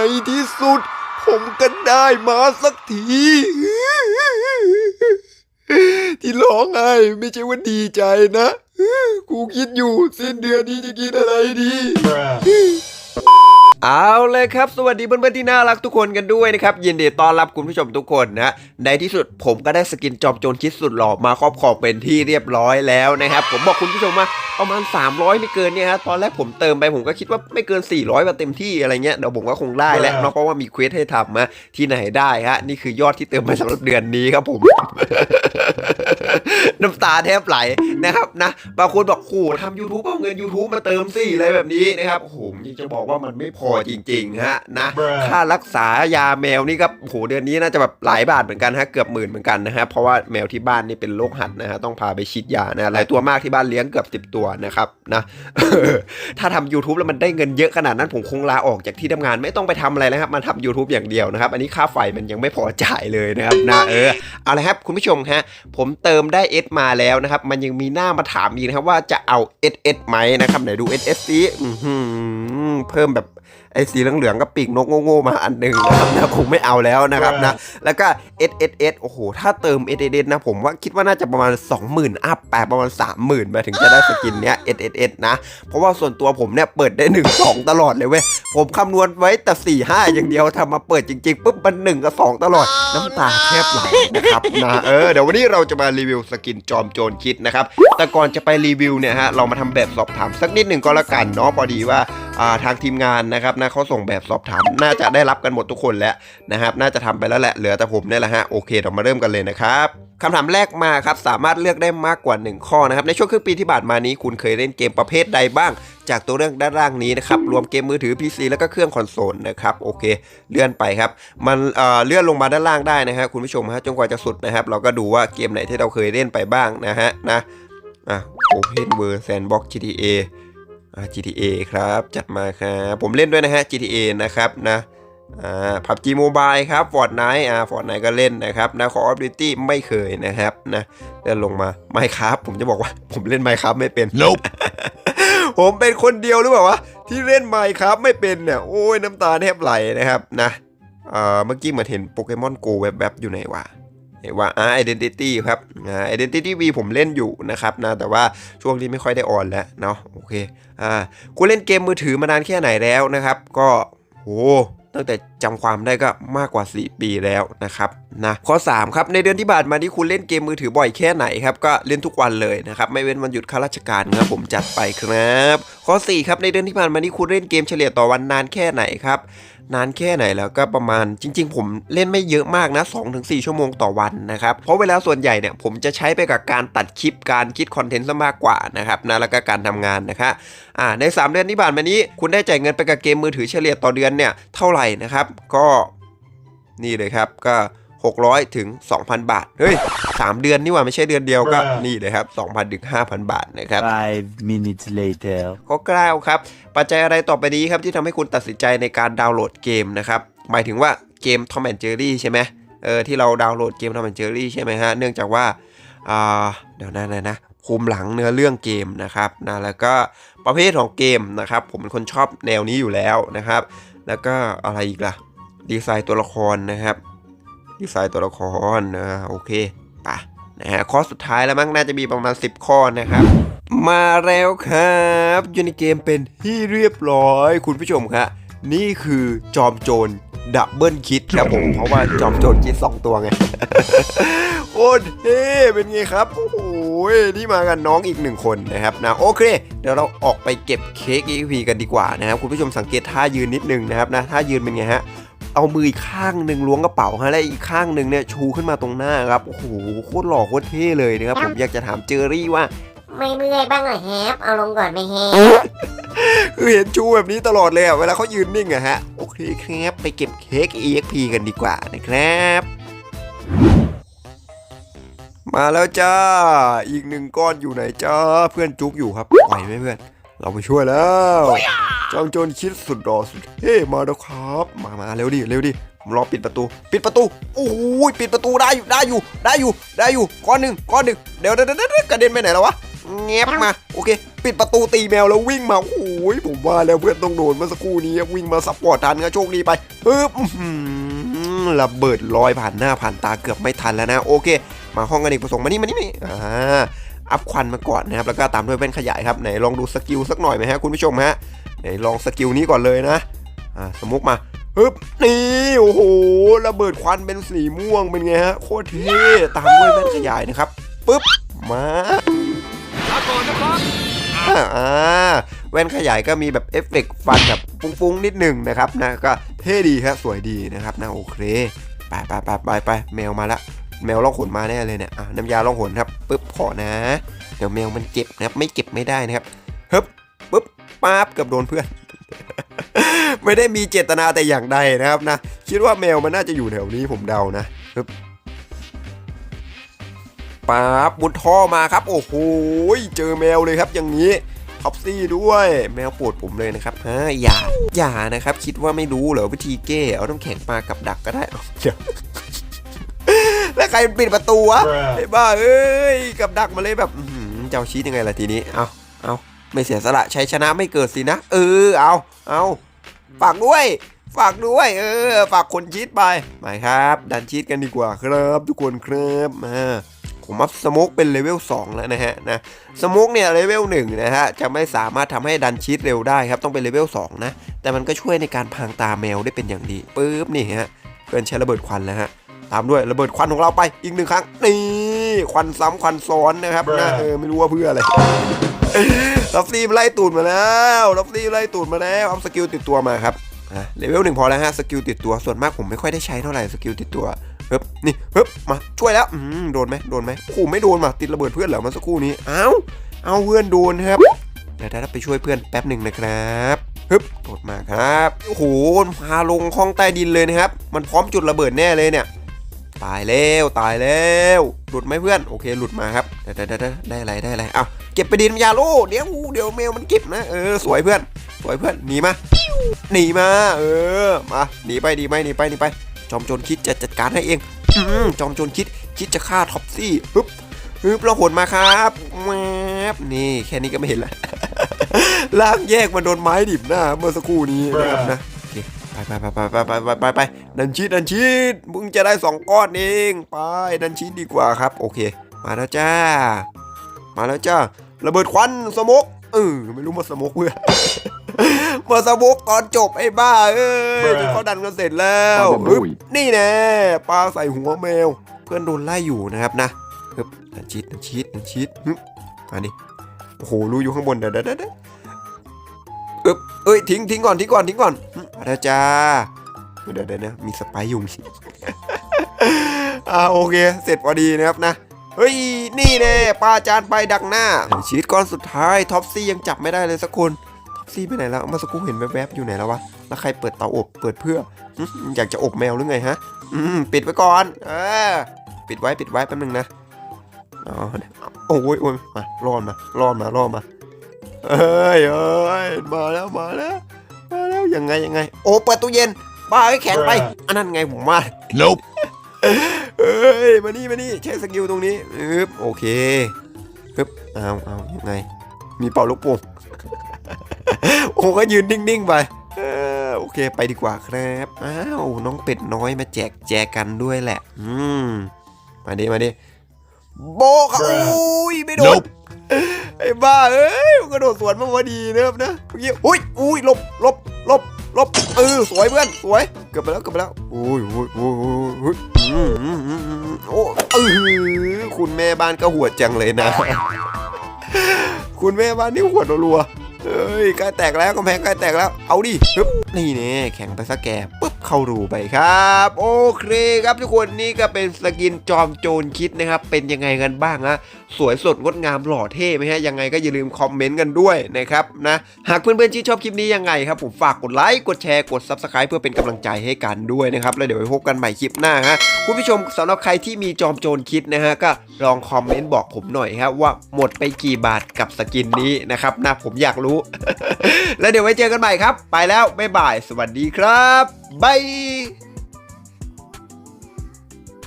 ในที่สุด ผมก็ได้มาสักที ที่ร้องไห้ไม่ใช่ว่าดีใจนะ กูคิดอยู่สิ้นเดือนนี้จะกินอะไรดี เอาเลยครับ สวัสดีเพื่อนๆที่น่ารักทุกคนกันด้วยนะครับ ยินดีต้อนรับคุณผู้ชมทุกคนนะ ในที่สุดผมก็ได้สกินจอมโจรคิดสุดหล่อมาครอบครองเป็นที่เรียบร้อยแล้วนะครับ ผมบอกคุณผู้ชมว่าประมาณ 300 ไม่เกินเนี่ยฮะตอนแรกผมเติมไปผมก็คิดว่าไม่เกิน 400มาเต็มที่อะไรเงี้ยเดี๋ยวผมก็คงได้แล้วเนาะเพราะว่ามีเควสให้ทำมาที่ไหนได้ฮะนี่คือยอดที่เติมไปสำหรับเดือนนี้ครับผม น้ำตาแทบไหลนะครับนะบางคนบอกโอ้โหทำ YouTube เอาเงิน YouTube มาเติมสิอะไรแบบนี้นะครับโอ้โหผมยังจะบอกว่ามันไม่พอจริงๆฮะนะ Bruh ค่ารักษายาแมวนี่ก็โอ้โหเดือนนี้น่าจะแบบหลายบาทเหมือนกันฮะเกือบหมื่นเหมือนกันนะฮะเพราะว่าแมวที่บ้านนี่เป็นโรคหัดนะฮะต้องพาไปฉีดยานะหลายตัวมากที่บ้านเลี้ยงเกือบสิบตัวนะครับนะถ้าทำ YouTube แล้วมันได้เงินเยอะขนาดนั้นผมคงลาออกจากที่ทำงานไม่ต้องไปทำอะไรแล้วครับมาทำ YouTube อย่างเดียวนะครับ อันนี้ค่าไฟมันยังไม่พอจ่ายเลยนะครับนะเออเอาละครับคุณผู้ชมฮะผมเติมได้ S มาแล้วนะครับ มันยังมีหน้ามาถามอีกนะครับว่าจะเอา SS ไหมนะครับไหนดู SS ซิอื้อหือเพิ่มแบบไอ้สีเหลืองๆก็ปีกนกโง่ๆมาอันหนึ่งนะครับนะคงไม่เอาแล้วนะครับนะแล้วก็ S S S โอ้โห ถ้าเติม S S S นะผมว่าคิดว่าน่าจะประมาณ 20,000 อัพแปลประมาณ 30,000มาถึงจะได้สกินเนี้ย S S S นะ เพราะว่าส่วนตัวผมเนี่ยเปิดได้ 1 2 ตลอดเลยเว้ย ผมคำนวณไว้แต่ 4 5 อย่างเดียวทำมาเปิดจริงๆปุ๊บมัน1กับ 2 ตลอด น้ำตาแทบไหลนะครับนะเออเดี๋ยววันนี้เราจะมารีวิววิวสกินจอมโจรคิดนะครับแต่ก่อนจะไปรีวิวเนี่ยฮะเรามาทำแบบสอบถามสักนิดหนึ่งก็แล้วกันเนาะพอดีว่า ทางทีมงานนะครับนะเขาส่งแบบสอบถาม น่าจะได้รับกันหมดทุกคนแล้วนะครับ น่าจะทำไปแล้วแหละเหลือแต่ผมเนี่ยแหละฮะโอเคเรามาเริ่มกันเลยนะครับคำถามแรกมาครับสามารถเลือกได้มากกว่า 1 ข้อนะครับในช่วงครึ่งปีที่ผ่านมานี้คุณเคยเล่นเกมประเภทใดบ้าง จากตัวเรื่องด้านล่างนี้นะครับรวมเกมมือถือ PC แล้วก็เครื่องคอนโซลนะครับโอเค เลื่อนไปครับ มันเอ่อเลื่อนลงมาด้านล่างได้นะฮะคุณผู้ชมฮะจนกว่าจะสุดนะครับ เราก็ดูว่าเกมไหนที่เราเคยเล่นไปบ้างนะฮะนะอะ Open World Sandbox GTA GTA ครับ จัดมาครับผมเล่นด้วยนะฮะ GTA นะครับนะอ่า PUBG Mobile ครับ Fortnite อ่า Fortnite ก็เล่นนะครับนะ Call of Duty ไม่เคยนะครับนะเลื่อนลงมา Minecraft ผมจะบอกว่าผมเล่น Minecraft ไม่เป็น Nope ผมเป็นคนเดียวหรือเปล่าวะที่เล่นไมค์ครับไม่เป็นเนี่ยโอ้ยน้ำตาแทบไหลนะครับนะเอ่อเมื่อกี้เหมือนเห็นโปเกมอนโกแวบๆอยู่ไหนวะไหน ว่าอ่า identity ครับ identity V ผมเล่นอยู่นะครับนะแต่ว่าช่วงนี้ไม่ค่อยได้ออนแล้วเนาะโอเคอ่าคุณเล่นเกมมือถือมานานแค่ไหนแล้วนะครับ ก็โหตั้งแต่ จำความได้ก็มากกว่า 4 ปีแล้วนะครับนะข้อ 3 ครับ ในเดือนที่ผ่านมาที่คุณเล่นเกมมือถือบ่อยแค่ไหนครับก็เล่นทุกวันเลยนะครับไม่เว้นวันหยุดข้าราชการครับผมจัดไปครับข้อ 4 ครับในเดือนที่ผ่านมานี่คุณเล่นเกมเฉลี่ยต่อวันนานแค่ไหนครับนานแค่ไหนแล้วก็ประมาณจริง ๆ ผมเล่นไม่เยอะมากนะ 2-4 ชั่วโมงต่อวันนะครับ เพราะเวลาส่วนใหญ่เนี่ยผมจะใช้ไปกับการตัดคลิปการคิดคอนเทนต์ซะมากกว่านะครับนะแล้วก็การทำงานนะครับอ่าใน 3 เดือนที่ผ่านมานี้ คุณได้จ่ายเงินไปกับเกมมือถือเฉลี่ยต่อเดือนเนี่ยเท่าไหร่นะครับก็นี่เลยครับก็ 600 ถึง 2,000 บาท เฮ้ย 3 เดือนนี่หว่าไม่ใช่เดือนเดียวก็ Bruh นี่เลยครับ 2,000 ถึง 5,000 บาทนะครับ Five minutes later. ข้อกล้าวครับ ปัจจัยอะไรต่อไปนี้ครับที่ทำให้คุณตัดสินใจในการดาวน์โหลดเกมนะครับ หมายถึงว่าเกม Tom and Jerry ใช่ไหมเออที่เราดาวน์โหลดเกม Tom and Jerry ใช่ไหมฮะ เนื่องจากว่าอ่าเดี๋ยวนะนะนะภูมิหลังเนื้อเรื่องเกมนะครับนะแล้วก็ประเภทของเกมนะครับ ผมเป็นคนชอบแนวนี้อยู่แล้วนะครับ แล้วก็อะไรอีกล่ะ ดีไซน์ตัวละครนะครับ ดีไซน์ตัวละครนะโอเคปะนะฮะข้อสุดท้ายแล้วมั้งน่าจะมีประมาณ 10 ข้อนะครับ มาแล้วครับอยู่ในเกมเป็นที่เรียบร้อยคุณผู้ชมครับนี่คือจอมโจรดับเบิลคิดครับผม เพราะว่าจอมโจรคิด 2 ตัวไง คตรเท่เป็นไงครับ โอ้โหนี่มากันน้องอีกหนึ่งคนนะครับนะโอเค เดี๋ยวเราออกไปเก็บเค้ก EXP กันดีกว่านะครับ คุณผู้ชมสังเกตท่ายืนนิดนึงนะครับนะท่ายืนเป็นไงฮะเอามืออีกข้างหนึ่งล้วงกระเป๋าฮะและอีกข้างหนึ่งเนี่ยชูขึ้นมาตรงหน้าครับโอ้โหโคตรหล่อโคตรเท่เลยนะครับผมอยากจะถามเจอรี่ว่าไม่เมื่อยบ้างเหรอแฮปเอาลงก่อนไหมแฮปคือเห็นชูแบบนี้ตลอดเลยอะเวลาเขายืนนิ่งอะฮะ โอเคครับ ไปเก็บเค้ก EXP กันดีกว่านะครับ มาแล้วจ้า อีกหนึ่งก้อนอยู่ไหนจ้า เพื่อนจุกอยู่ครับไหวไหมเพื่อน เราไปช่วยแล้วจอมโจรคิดสุดรอสุดเฮ้มาแล้วครับ มามาเร็วดิเร็วดิรอปิดประตู ปิดประตูโอ้ยปิดประตูได้อยู่ได้อยู่ได้อยู่ได้อยู่ก้อนหนึ่งก้อนหนึ่งเดี๋ยวเดี๋ยวเดี๋ยวกระเด็นไปไหนแล้ววะเงียบมาโอเค ปิดประตูตีแมวแล้ววิ่งมาโอ้ยผมว่าแล้วเพื่อนต้องโดนเมื่อสักครู่นี้วิ่งมาซัพพอร์ตทันก็โชคดีไปปึ๊บอื้อหือระเบิดลอยผ่านหน้าผ่านตาเกือบไม่ทันแล้วนะ โอเค มาห้องอเนกประสงค์มานี่มานี่มานี่อ่าอัพควันมาก่อนนะครับแล้วก็ตามด้วยแว่นขยายครับไหนลองดูสกิลสักหน่อยไหมฮะคุณผู้ชมฮะไหนลองสกิลนี้ก่อนเลยนะอ่าสมมุกมาฮึบนี่โอ้โหระเบิดควันเป็นสีม่วงเป็นไงฮะโคตรเท่ตามด้วยแว่นขยายนะครับปึ๊บมาอ่าอ่าแว่นขยายก็มีแบบเอฟเฟกต์ฟันแบบปุ้งๆนิดหนึ่งนะครับนะก็เท่ดีครับสวยดีนะครับนะโอเคไปไปไปไปไปแมวมาละ แมวล่องหนมาแน่เลยเนี่ยอะน้ำยาล่องหนครับปึ๊บขอนะ เดี๋ยวแมวมันเจ็บนะครับ ไม่เก็บไม่ได้นะครับฮึบปึ๊บป๊าบเกือบโดนเพื่อน ไม่ได้มีเจตนาแต่อย่างใดนะครับนะ คิดว่าแมวมันน่าจะอยู่แถวนี้ผมเดานะฮึบป๊าบมุดท่อมาครับ โอ้โหเจอแมวเลยครับอย่างนี้ท็อปซี่ด้วยแมวปวดผมเลยนะครับฮะอย่าอย่านะครับ คิดว่าไม่รู้เหรอวิธีแก้เอาน้ำแข็งปลากับดักก็ได้เอาเดี๋ยว แล้วใครปิดประตูวะไอ้บ้าเอ้ยกับดักมาเลยแบบอื้อหือเจ้าชี้ยังไงล่ะทีนี้ เอาเอาไม่เสียสละชัยชนะไม่เกิดสินะ เออ เอาเอาฝากด้วย ฝากด้วย เออ ฝากคนชีตไปไปครับ ดันชีตกันดีกว่าครับทุกคนครับมาผมอัพสโมกเป็นเลเวล2แล้วนะฮะนะสโมกเนี่ยเลเวล1นะฮะจะไม่สามารถทำให้ดันชีตเร็วได้ครับต้องเป็นเลเวล2นะ แต่มันก็ช่วยในการพรางตาแมวได้เป็นอย่างดีปึ๊บนี่ฮะเพื่อนใช้ระเบิดควันแล้วฮะ ตามด้วยระเบิดควันของเราไปอีกหนึ่งครั้งนี่ควันซ้ำควันซ้อนนะครับนะเออไม่รู้ว่าเพื่ออะไรลัฟซี่ไล่ตูดมาแล้วลัฟซี่ไล่ตูดมาแล้วเอาสกิลติดตัวมาครับอะเลเวลหนึ่งพอแล้วฮะสกิลติดตัวส่วนมากผมไม่ค่อยได้ใช้เท่าไหร่สกิลติดตัวเฮ้บนี่เฮ้บมาช่วยแล้วอืมโดนไหมโดนไหมโอ้โหไม่โดนมาติดระเบิดเพื่อนเหรอเมาสักครู่นี้เอ้าเอาเพื่อนโดนครับเดี๋ยวถ้าไปช่วยเพื่อนแป๊บหนึ่งนะครับฮึบโดดมาครับโอ้โหพาลงห้องใต้ดินเลยนะครับ มันพร้อมจุดระเบิดแน่เลยเนี่ย ตายแล้วตายแล้วหลุดไหมเพื่อนโอเคหลุดมาครับได้ได้ได้ได้อะไรได้อะไรเอาเก็บไปดินยาโลเดี๋ยวเดี๋ยวแมวมันเก็บนะเออสวยเพื่อน สวยเพื่อนหนีมาหนีมา เออมาหนีไปหนีไปหนีไปหนีไป จอมโจรคิดจะจัดการให้เองอืจอมโจรคิดคิดจะฆ่าท็อปซี่ปึ๊บปึ๊บเราหนมาครับแมบนี่แค่นี้ก็ไม่เห็นละล่างแยกมันโดนไม้ดิบหน้าเมื่อสักครู่นี้นะครับนะ ไปไปไปไปไปไปไปไปดันชีดดันชีดมึงจะได้สองก้อนเองไปดันชีดดีกว่าครับ โอเค มาแล้วจ้า มาแล้วจ้าระเบิดควันสมุกเออไม่รู้มาสมุกเพื่อมาสมุกตอนจบไอ้บ้าเอ้ยเขาดันกันเสร็จแล้วนี่แน่ปลาใส่หัวแมว เพื่อนโดนไล่อยู่นะครับนะฮึบดันชีดดันชีดดันชีดฮึมาดิโอ้โหรู้อยู่ข้างบนเด้อเด้อเด้อเอ้ยทิ้งทิ้งก่อนทิ้งก่อนทิ้งก่อน แล้วจ้าเดี๋ยวเดี๋ยวนะมีสไปร์อยู่อ่าโอเค เสร็จพอดีนะครับนะ เฮ้ย นี่แน่ปลาจานไปดักหน้า ชีวิตก้อนสุดท้ายท็อปซี่ยังจับไม่ได้เลยสักคนท็อปซี่ไปไหนแล้วมื่อสักครู่เห็นแวบๆอยู่ไหนแล้ววะแล้วใครเปิดเตาอบเปิดเพื่ออยากจะอบแมวหรือไงฮะอืมปิดไว้ก่อน เออ ปิดไว้ปิดไว้แป๊บนึงนะโอ้ยโอ้ยมารอดมารอดมารอดมาเอ้ยเอ้ยมาแล้วมาแล้ว ยังไงยังไง โอ้เปิดตู้เย็น บ้าให้แข็งไป อันนั้นไงผมมา Nope. เอ้ยมานี่มานี่ใช้สกิลตรงนี้อึ๊บโอเคอึ๊บเอาเอายังไง มีเป่าลูกโป่งโอ้ก็ยืนนิ่งๆไปเออโอเคไปดีกว่าครับอ้าวน้องเป็ดน้อยมาแจกแจกันด้วยแหละ อืมมาดิมาดิโบกอะอุ้ยไม่โดน Nope. ไอ้บ้าเอ้ยมันกระโดดสวนมาพอดีนะครับนะเมื่อกี้อุ้ยอุ้ยหลบหลบห ลบลบเออสวยเพื่อนสวยเกือบไปแล้วเกือบไปแล้วโอ้ยโอ้ยโอ้ยโอ้ยโอ้ยโอ้เออคุณแม่บ้านก็หัวจังเลยนะ คุณแม่บ้านนี่หัวดรัวเฮ้ยใกล้แตกแล้วกำแพงใกล้แตกแล้ว เอาดิปึ๊บนี่เนี่ยแข็งไปสักแกปึ๊บ เข้ารูไปครับ โอเคครับทุกคนนี่ก็เป็นสกินจอมโจรคิดนะครับ เป็นยังไงกันบ้างฮะสวยสดงดงามหล่อเท่ไหมฮะยังไงก็อย่าลืมคอมเมนต์กันด้วยนะครับนะหากเพื่อนๆที่ชอบคลิปนี้ยังไงครับผมฝากกดไลค์กดแชร์กด Subscribe เพื่อเป็นกำลังใจให้กันด้วยนะครับแล้วเดี๋ยวไว้พบกันใหม่คลิปหน้าฮะคุณผู้ชมสำหรับใครที่มีจอมโจรคิดนะฮะก็ลองคอมเมนต์บอกผมหน่อยครับว่าหมดไปกี่บาทกับสกินนี้นะครับนะผมอยากรู้ แล้วเดี๋ยวไว้เจอกันใหม่ครับ ไปแล้วบ๊ายบาย สวัสดีครับ Bye!